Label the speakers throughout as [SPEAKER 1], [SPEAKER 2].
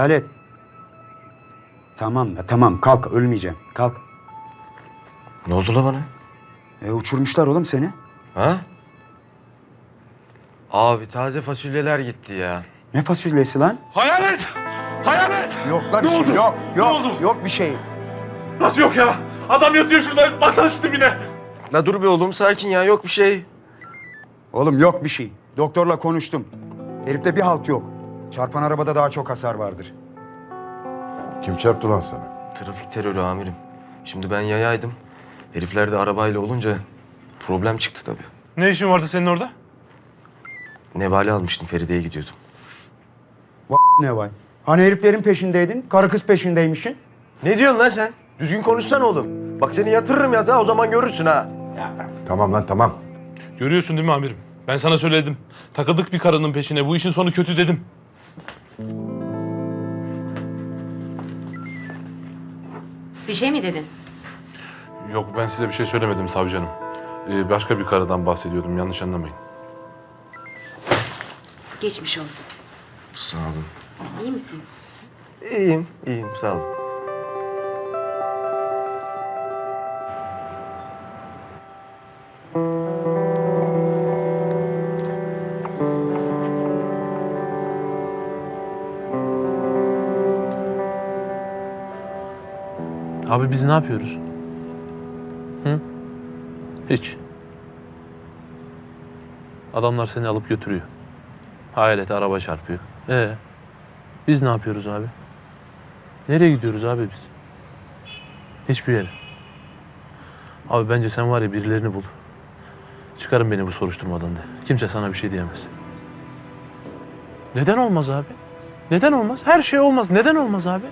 [SPEAKER 1] Hayalet. Hayalet. Tamam da tamam kalk ölmeyeceğim. Kalk.
[SPEAKER 2] Ne oldu la bana?
[SPEAKER 1] E, uçurmuşlar oğlum seni.
[SPEAKER 2] Ha? Abi taze fasulyeler gitti ya.
[SPEAKER 1] Ne fasulyesi lan?
[SPEAKER 3] Hayalet! Hayalet!
[SPEAKER 1] Yok lan
[SPEAKER 3] Ne oldu?
[SPEAKER 1] Yok
[SPEAKER 3] Ne
[SPEAKER 1] yok
[SPEAKER 3] oldu?
[SPEAKER 1] yok bir şey.
[SPEAKER 3] Nasıl yok ya? Adam yatıyor şurada. Baksana şu dibine.
[SPEAKER 2] La dur bir oğlum sakin ya yok bir şey.
[SPEAKER 1] Oğlum yok bir şey. Doktorla konuştum. Herifte bir halt yok. Çarpan arabada daha çok hasar vardır.
[SPEAKER 4] Kim çarptı lan sana?
[SPEAKER 2] Trafik terörü amirim. Şimdi ben yayaydım. Herifler de arabayla olunca problem çıktı tabii.
[SPEAKER 3] Ne işin vardı senin orada?
[SPEAKER 2] Nevale almıştım Feride'ye gidiyordum.
[SPEAKER 1] Va ne vay? Hani heriflerin peşindeydin, karı kız peşindeymişsin.
[SPEAKER 2] Ne diyorsun lan sen? Düzgün konuşsana oğlum. Bak seni yatırırım yatağa o zaman görürsün ha.
[SPEAKER 4] Tamam lan tamam.
[SPEAKER 3] Görüyorsun değil mi amirim? Ben sana söyledim. Takıldık bir karının peşine. Bu işin sonu kötü dedim.
[SPEAKER 5] Bir şey mi dedin?
[SPEAKER 3] Yok ben size bir şey söylemedim savcı hanım. Ee, başka bir karıdan bahsediyordum. Yanlış anlamayın.
[SPEAKER 5] Geçmiş olsun.
[SPEAKER 2] Sağ olun.
[SPEAKER 5] İyi misin?
[SPEAKER 2] İyiyim, iyiyim sağ olun.
[SPEAKER 6] Abi biz ne yapıyoruz? Hı? Hiç. Adamlar seni alıp götürüyor. Hayalet araba çarpıyor. Ee, biz ne yapıyoruz abi? Nereye gidiyoruz abi biz? Hiçbir yere. Abi bence sen var ya birilerini bul. Çıkarın beni bu soruşturmadan de. Kimse sana bir şey diyemez. Neden olmaz abi? Neden olmaz? Her şey olmaz. Neden olmaz abi?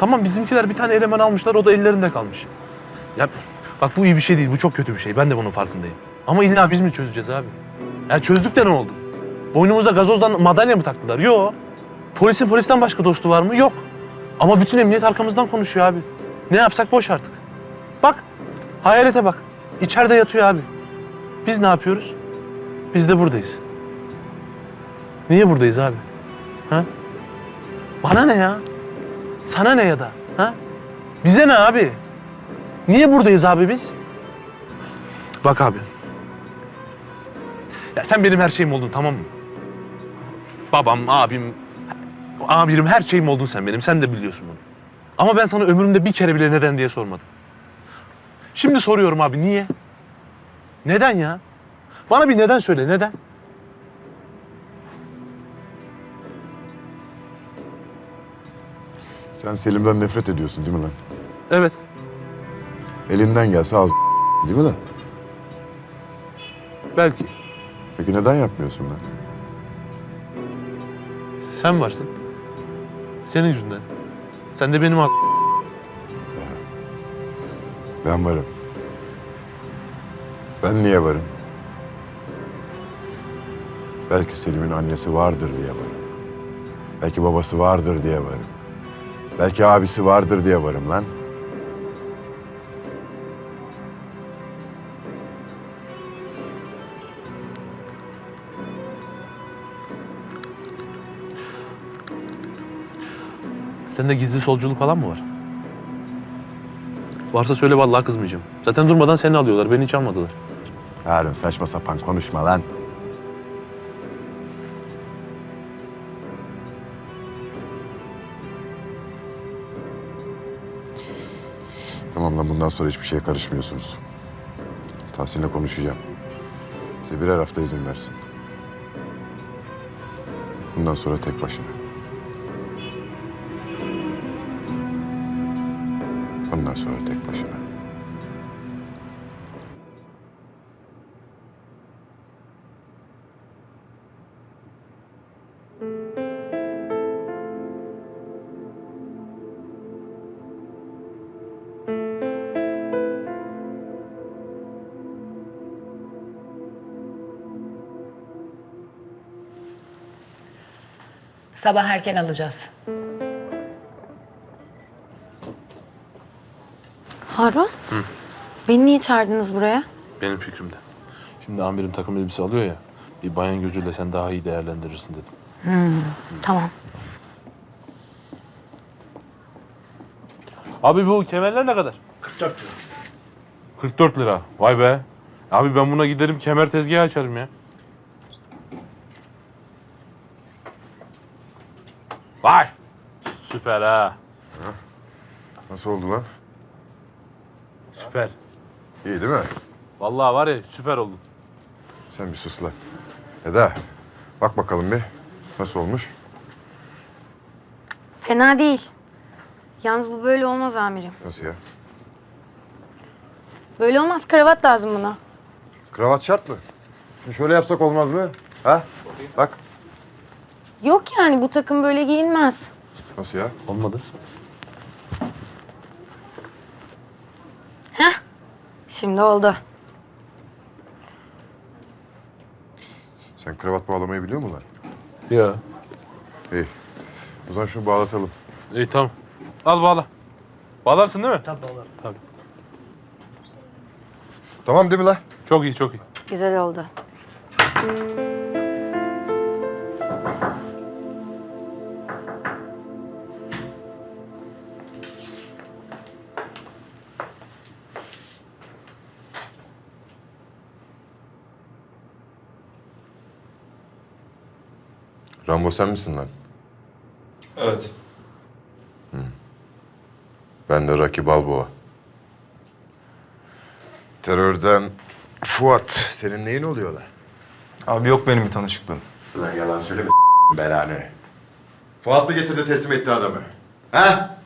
[SPEAKER 6] Tamam bizimkiler bir tane eleman almışlar o da ellerinde kalmış. Ya bak bu iyi bir şey değil bu çok kötü bir şey ben de bunun farkındayım. Ama illa biz mi çözeceğiz abi? Ya çözdük de ne oldu? Boynumuza gazozdan madalya mı taktılar? Yok. Polisin polisten başka dostu var mı? Yok. Ama bütün emniyet arkamızdan konuşuyor abi. Ne yapsak boş artık. Bak hayalete bak. İçeride yatıyor abi. Biz ne yapıyoruz? Biz de buradayız. Niye buradayız abi? Ha? Bana ne ya? Sana ne ya da? Ha? Bize ne abi? Niye buradayız abi biz? Bak abi. Ya sen benim her şeyim oldun tamam mı? Babam, abim, amirim her şeyim oldun sen benim. Sen de biliyorsun bunu. Ama ben sana ömrümde bir kere bile neden diye sormadım. Şimdi soruyorum abi niye? Neden ya? Bana bir neden söyle neden?
[SPEAKER 4] Sen Selim'den nefret ediyorsun değil mi lan?
[SPEAKER 6] Evet.
[SPEAKER 4] Elinden gelse az değil mi lan?
[SPEAKER 6] Belki.
[SPEAKER 4] Peki neden yapmıyorsun lan?
[SPEAKER 6] Sen varsın. Senin yüzünden. Sen de benim hak-
[SPEAKER 4] Ben varım. Ben niye varım? Belki Selim'in annesi vardır diye varım. Belki babası vardır diye varım. Belki abisi vardır diye varım lan.
[SPEAKER 6] Sende gizli solculuk falan mı var? Varsa söyle vallahi kızmayacağım. Zaten durmadan seni alıyorlar. Beni hiç almadılar.
[SPEAKER 4] Harun saçma sapan konuşma lan. Bundan sonra hiçbir şeye karışmıyorsunuz. Tahsin'le konuşacağım. Size birer hafta izin versin. Bundan sonra tek başına. Bundan sonra tek başına.
[SPEAKER 7] Sabah erken alacağız.
[SPEAKER 8] Harun? Beni niye çağırdınız buraya?
[SPEAKER 6] Benim fikrimde. Şimdi amirim takım elbise alıyor ya. Bir bayan gözüyle sen daha iyi değerlendirirsin dedim.
[SPEAKER 8] Tamam.
[SPEAKER 6] Abi bu kemerler ne kadar?
[SPEAKER 9] 44 lira. 44 lira. Vay be. Abi ben buna giderim kemer tezgahı açarım ya. Vay. Süper ha.
[SPEAKER 4] Nasıl oldu lan?
[SPEAKER 9] Süper.
[SPEAKER 4] İyi değil mi?
[SPEAKER 9] Vallahi var ya süper oldu.
[SPEAKER 4] Sen bir sus lan. Eda, bak bakalım bir. Nasıl olmuş?
[SPEAKER 8] Fena değil. Yalnız bu böyle olmaz amirim.
[SPEAKER 4] Nasıl ya?
[SPEAKER 8] Böyle olmaz. Kravat lazım buna.
[SPEAKER 4] Kravat şart mı? Şimdi şöyle yapsak olmaz mı? Ha? Bak.
[SPEAKER 8] Yok yani bu takım böyle giyinmez.
[SPEAKER 4] Nasıl ya?
[SPEAKER 9] Olmadı.
[SPEAKER 8] Şimdi oldu.
[SPEAKER 4] Sen kravat bağlamayı biliyor musun lan?
[SPEAKER 9] Ya.
[SPEAKER 4] İyi. O zaman şunu bağlatalım.
[SPEAKER 9] İyi tamam. Al bağla. Bağlarsın değil mi? Tabii bağlarım. Tabii.
[SPEAKER 4] Tamam değil mi lan?
[SPEAKER 9] Çok iyi çok iyi.
[SPEAKER 8] Güzel oldu.
[SPEAKER 4] Rambo sen misin lan?
[SPEAKER 10] Evet.
[SPEAKER 4] Ben de Rocky Balboa. Terörden Fuat. Senin neyin oluyor lan?
[SPEAKER 10] Abi yok benim bir tanışıklığım.
[SPEAKER 4] Lan yalan söyleme belanı. Fuat mı getirdi teslim etti adamı? Ha?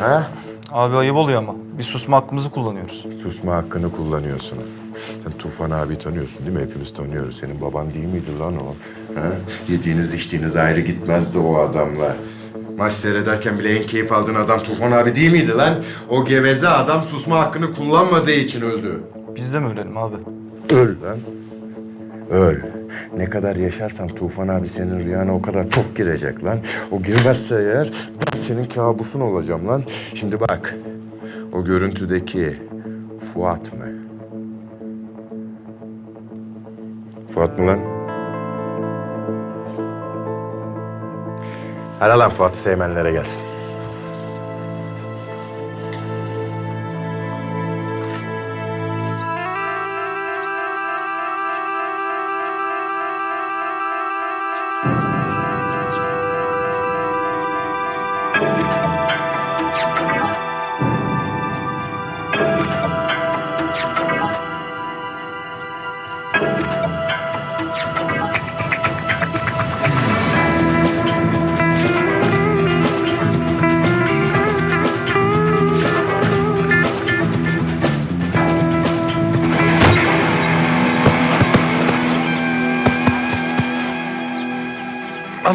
[SPEAKER 4] Ha?
[SPEAKER 10] Abi ayıp oluyor ama. Biz susma hakkımızı kullanıyoruz.
[SPEAKER 4] Susma hakkını kullanıyorsun. Sen Tufan abi tanıyorsun değil mi? Hepimiz tanıyoruz. Senin baban değil miydi lan o? Ha? Yediğiniz içtiğiniz ayrı gitmezdi o adamla. Maç seyrederken bile en keyif aldığın adam Tufan abi değil miydi lan? O geveze adam susma hakkını kullanmadığı için öldü.
[SPEAKER 10] Biz de mi ölelim abi?
[SPEAKER 4] Öl lan. Öl. Ne kadar yaşarsan Tufan abi senin rüyana o kadar çok girecek lan. O girmezse eğer ben senin kabusun olacağım lan. Şimdi bak. O görüntüdeki Fuat mı? Fuat mı lan? Hadi lan Fuat'ı sevmenlere gelsin.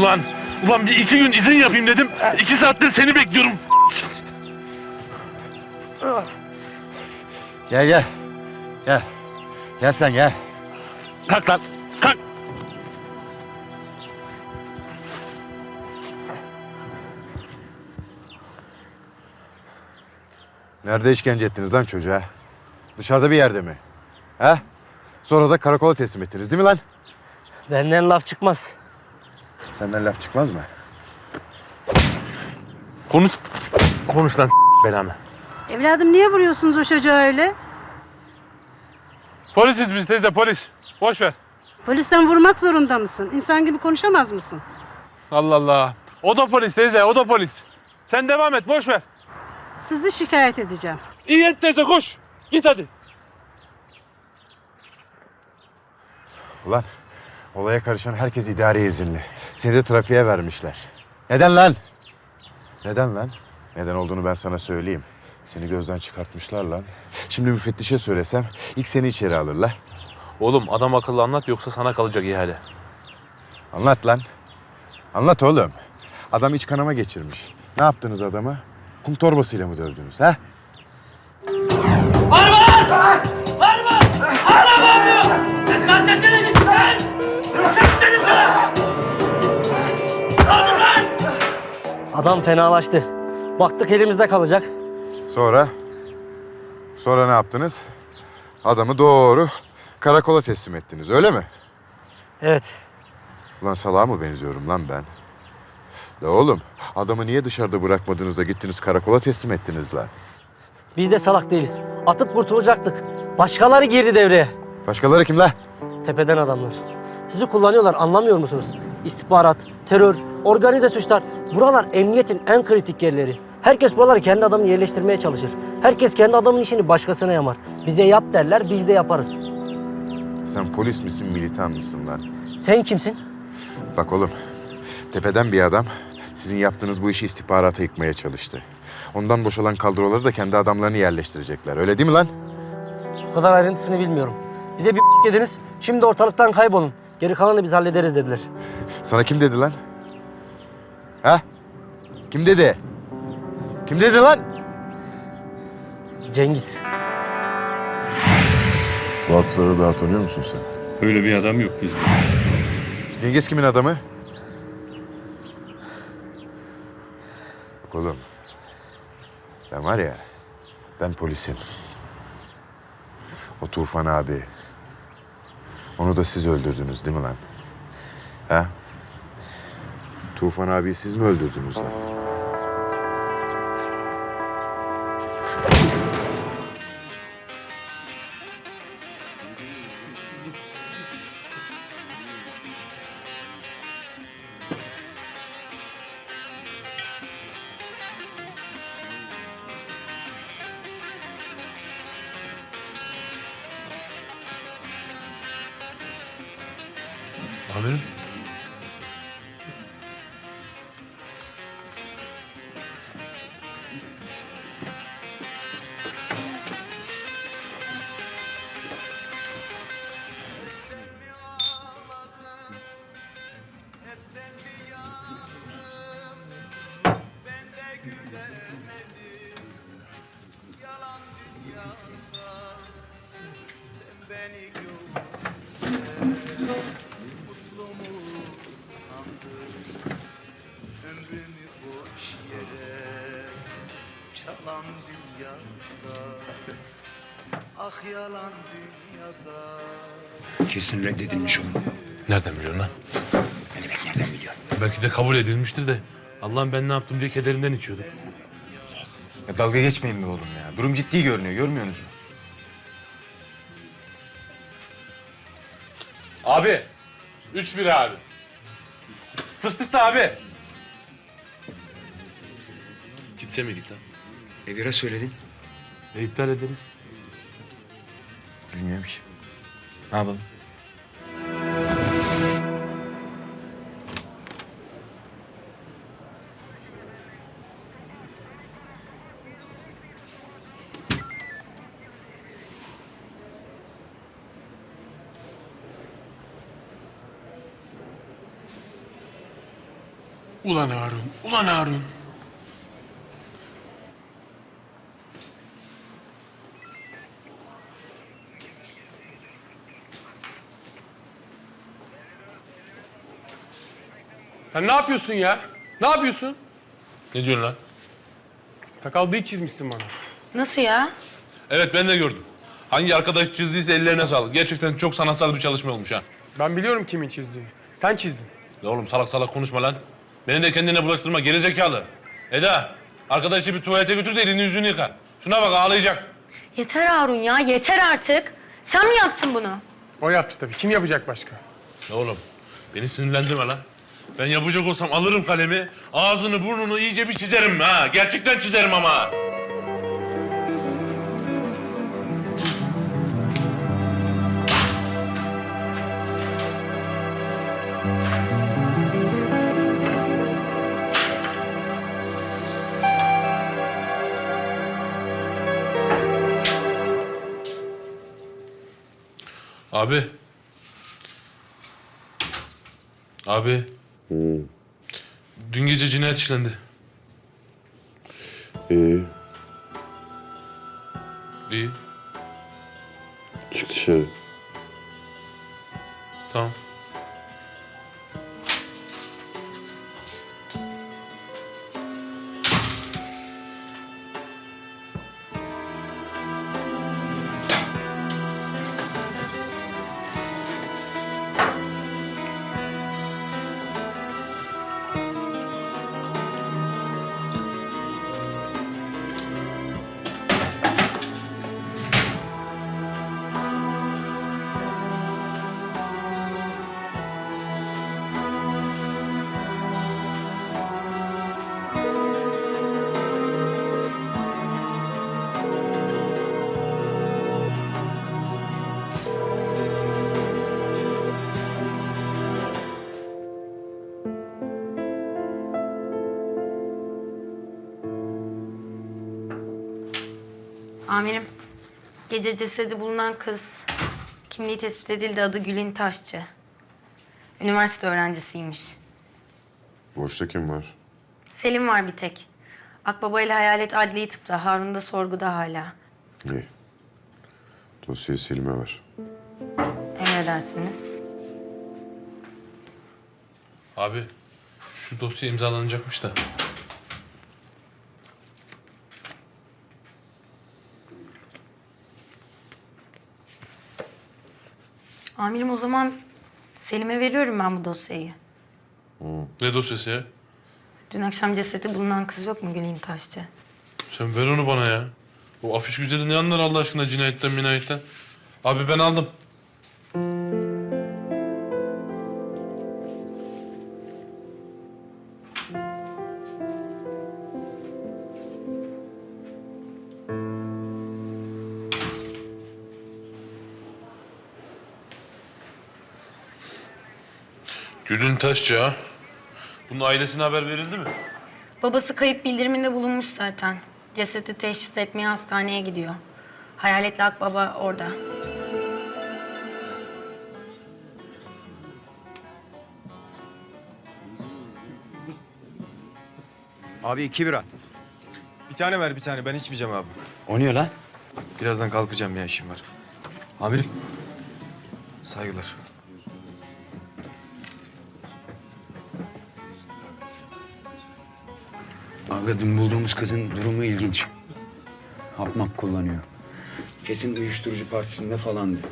[SPEAKER 6] Ulan, ulan bir iki gün izin yapayım dedim. İki saattir seni bekliyorum.
[SPEAKER 11] Gel gel. Gel. Gel sen gel.
[SPEAKER 6] Kalk lan, kalk.
[SPEAKER 4] Nerede işkence ettiniz lan çocuğa? Dışarıda bir yerde mi? Ha? Sonra da karakola teslim ettiniz değil mi lan?
[SPEAKER 11] Benden laf çıkmaz.
[SPEAKER 4] Senden laf çıkmaz mı?
[SPEAKER 6] Konuş, konuş lan belanı.
[SPEAKER 12] Evladım niye vuruyorsunuz o çocuğa öyle?
[SPEAKER 6] Polisiz biz teyze polis. Boş ver.
[SPEAKER 12] Polisten vurmak zorunda mısın? İnsan gibi konuşamaz mısın?
[SPEAKER 6] Allah Allah. O da polis teyze, o da polis. Sen devam et, boş ver.
[SPEAKER 12] Sizi şikayet edeceğim.
[SPEAKER 6] İyi et teyze koş. Git hadi.
[SPEAKER 4] Ulan olaya karışan herkes idari izinli. Seni de trafiğe vermişler. Neden lan? Neden lan? Neden olduğunu ben sana söyleyeyim. Seni gözden çıkartmışlar lan. Şimdi müfettişe söylesem ilk seni içeri alırlar.
[SPEAKER 6] Oğlum adam akıllı anlat yoksa sana kalacak ihale.
[SPEAKER 4] Anlat lan. Anlat oğlum. Adam iç kanama geçirmiş. Ne yaptınız adama? Kum torbasıyla mı dövdünüz ha?
[SPEAKER 11] Adam fenalaştı. Baktık elimizde kalacak.
[SPEAKER 4] Sonra? Sonra ne yaptınız? Adamı doğru karakola teslim ettiniz öyle mi?
[SPEAKER 11] Evet.
[SPEAKER 4] Ulan salağa mı benziyorum lan ben? La oğlum adamı niye dışarıda bırakmadınız da gittiniz karakola teslim ettiniz lan?
[SPEAKER 11] Biz de salak değiliz. Atıp kurtulacaktık. Başkaları girdi devreye.
[SPEAKER 4] Başkaları kim la?
[SPEAKER 11] Tepeden adamlar. Sizi kullanıyorlar anlamıyor musunuz? İstihbarat, terör, organize suçlar. Buralar emniyetin en kritik yerleri. Herkes buraları kendi adamını yerleştirmeye çalışır. Herkes kendi adamın işini başkasına yamar. Bize yap derler biz de yaparız.
[SPEAKER 4] Sen polis misin militan mısın lan?
[SPEAKER 11] Sen kimsin?
[SPEAKER 4] Bak oğlum tepeden bir adam sizin yaptığınız bu işi istihbarata yıkmaya çalıştı. Ondan boşalan kadroları da kendi adamlarını yerleştirecekler. Öyle değil mi lan?
[SPEAKER 11] Bu kadar ayrıntısını bilmiyorum. Bize bir yediniz. Şimdi ortalıktan kaybolun. Geri kalanı biz hallederiz dediler.
[SPEAKER 4] Sana kim dedi lan? Ha? Kim dedi? Kim dedi lan?
[SPEAKER 11] Cengiz.
[SPEAKER 4] Fuat Sarıdağ tanıyor musun sen?
[SPEAKER 13] Öyle bir adam yok bizde.
[SPEAKER 4] Cengiz kimin adamı? Bak oğlum. Ben var ya, ben polisim. O Tufan abi. Onu da siz öldürdünüz değil mi lan? Ha? Tufan abi siz mi öldürdünüz lan?
[SPEAKER 6] Amirim.
[SPEAKER 14] Ömrümü dünyada Ah yalan dünyada
[SPEAKER 1] Kesin reddedilmiş oğlum.
[SPEAKER 6] Nereden biliyorsun lan?
[SPEAKER 1] Ne demek nereden biliyorsun?
[SPEAKER 6] Belki de kabul edilmiştir de. Allah'ım ben ne yaptım diye kederinden içiyordum.
[SPEAKER 2] Ya dalga geçmeyin be oğlum ya. Durum ciddi görünüyor. Görmüyorsunuz mu?
[SPEAKER 6] Abi. Üç bir abi. Fıstık da abi. Gitse miydik lan?
[SPEAKER 1] Evir'e söyledin.
[SPEAKER 6] E iptal ederiz.
[SPEAKER 2] Bilmiyorum ki. Ne yapalım?
[SPEAKER 1] Ulan Harun, ulan Harun.
[SPEAKER 15] Sen ne yapıyorsun ya? Ne yapıyorsun?
[SPEAKER 6] Ne diyorsun lan?
[SPEAKER 15] Sakal bıyık çizmişsin bana.
[SPEAKER 16] Nasıl ya?
[SPEAKER 6] Evet ben de gördüm. Hangi arkadaş çizdiyse ellerine sağlık. Gerçekten çok sanatsal bir çalışma olmuş ha.
[SPEAKER 15] Ben biliyorum kimin çizdiğini. Sen çizdin.
[SPEAKER 6] Ya oğlum salak salak konuşma lan. Beni de kendine bulaştırma gerizekalı. Eda, arkadaşı bir tuvalete götür de elini yüzünü yıka. Şuna bak ağlayacak.
[SPEAKER 16] Yeter Harun ya yeter artık. Sen mi yaptın bunu?
[SPEAKER 15] O yaptı tabii. Kim yapacak başka?
[SPEAKER 6] Ya oğlum beni sinirlendirme lan. Ben yapacak olsam alırım kalemi, ağzını burnunu iyice bir çizerim ha. Gerçekten çizerim ama. Abi. Abi. Dün gece cinayet işlendi.
[SPEAKER 13] İyi.
[SPEAKER 6] İyi.
[SPEAKER 13] Çık dışarı.
[SPEAKER 6] Tamam.
[SPEAKER 8] Amirim, gece cesedi bulunan kız kimliği tespit edildi. Adı Gülün Taşçı. Üniversite öğrencisiymiş.
[SPEAKER 4] Boşta kim var?
[SPEAKER 8] Selim var bir tek. Akbaba ile Hayalet adli tıpta. Harun da sorguda hala.
[SPEAKER 4] İyi. Dosyayı Selim'e ver.
[SPEAKER 8] Emredersiniz.
[SPEAKER 6] Abi şu dosya imzalanacakmış da.
[SPEAKER 8] Amirim o zaman Selim'e veriyorum ben bu dosyayı.
[SPEAKER 6] Ne dosyası ya?
[SPEAKER 8] Dün akşam cesedi bulunan kız yok mu Gülün Taşçı?
[SPEAKER 6] Sen ver onu bana ya. O afiş güzeli ne anlar Allah aşkına cinayetten minayetten? Abi ben aldım. Ha. Bunun ailesine haber verildi mi?
[SPEAKER 8] Babası kayıp bildiriminde bulunmuş zaten. Cesedi teşhis etmeye hastaneye gidiyor. Hayaletli Akbaba orada.
[SPEAKER 2] Abi iki bira. Bir tane ver bir tane. Ben içmeyeceğim abi.
[SPEAKER 1] O niye lan?
[SPEAKER 2] Birazdan kalkacağım ya işim var. Amirim. Saygılar.
[SPEAKER 1] Aga dün bulduğumuz kızın durumu ilginç. Hapmak kullanıyor. Kesin uyuşturucu partisinde falan diyor.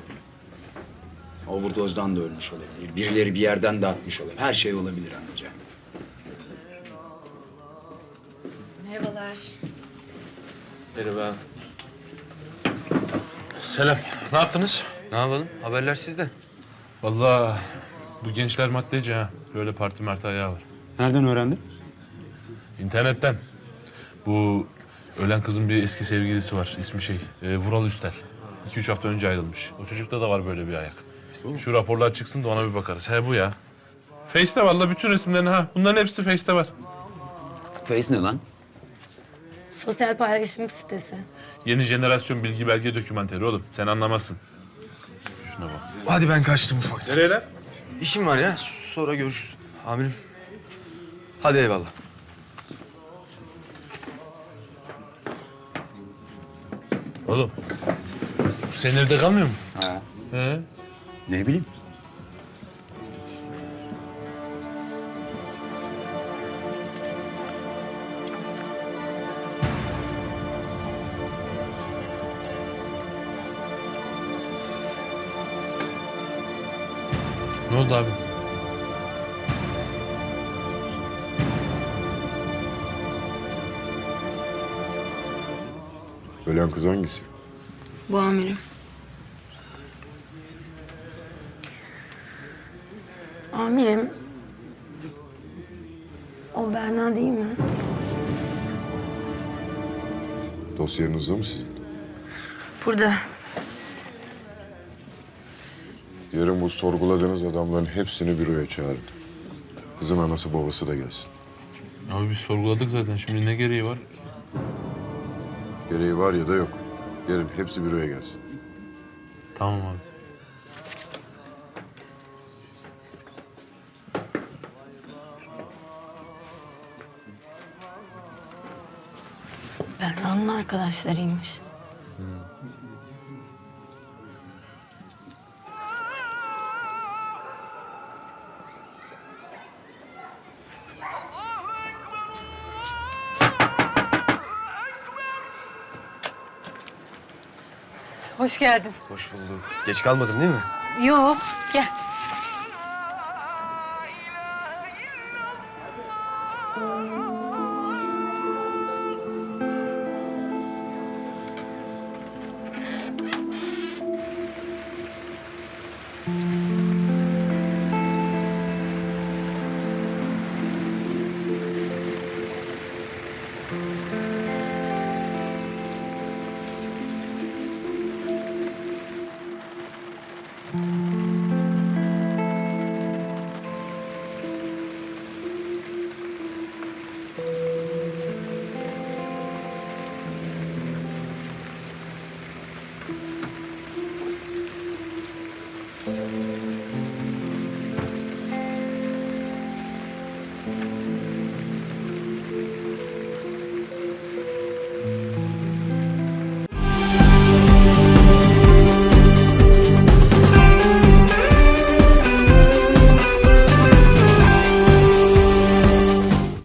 [SPEAKER 1] Overdose'dan da ölmüş olabilir. Birileri bir yerden de atmış olabilir. Her şey olabilir anlayacağım.
[SPEAKER 8] Merhabalar.
[SPEAKER 2] Merhaba.
[SPEAKER 6] Selam. Ne yaptınız?
[SPEAKER 2] Ne yapalım? Haberler sizde.
[SPEAKER 6] Vallahi bu gençler maddeci ha. Böyle parti merti ayağı var.
[SPEAKER 1] Nereden öğrendin?
[SPEAKER 6] İnternetten. Bu ölen kızın bir eski sevgilisi var. İsmi şey, e, Vural Üstel. İki üç hafta önce ayrılmış. O çocukta da var böyle bir ayak. Şu raporlar çıksın da ona bir bakarız. He bu ya. Face'te var la bütün resimlerini ha. Bunların hepsi Face'te var.
[SPEAKER 1] Face ne lan?
[SPEAKER 8] Sosyal paylaşım sitesi.
[SPEAKER 6] Yeni jenerasyon bilgi belge dokümanteri oğlum. Sen anlamazsın. Şuna bak.
[SPEAKER 2] Hadi ben kaçtım ufaktan.
[SPEAKER 6] Nereye lan?
[SPEAKER 2] İşim var ya. Sonra görüşürüz. Amirim. Hadi eyvallah.
[SPEAKER 6] Oğlum. Sen evde kalmıyor mu?
[SPEAKER 1] Ha.
[SPEAKER 6] He.
[SPEAKER 1] Ne bileyim.
[SPEAKER 6] Ne oldu abi?
[SPEAKER 4] Ölen kız hangisi?
[SPEAKER 8] Bu amirim. Amirim. O Berna değil mi?
[SPEAKER 4] Dosyanızda mı sizin?
[SPEAKER 8] Burada.
[SPEAKER 4] Yarın bu sorguladığınız adamların hepsini büroya çağırın. Kızın anası babası da gelsin.
[SPEAKER 6] Abi biz sorguladık zaten. Şimdi ne gereği var?
[SPEAKER 4] Gereği var ya da yok. Yarın hepsi büroya gelsin.
[SPEAKER 6] Tamam abi.
[SPEAKER 8] Berna'nın arkadaşlarıymış. Hoş geldin.
[SPEAKER 2] Hoş bulduk. Geç kalmadım değil mi?
[SPEAKER 8] Yok, gel.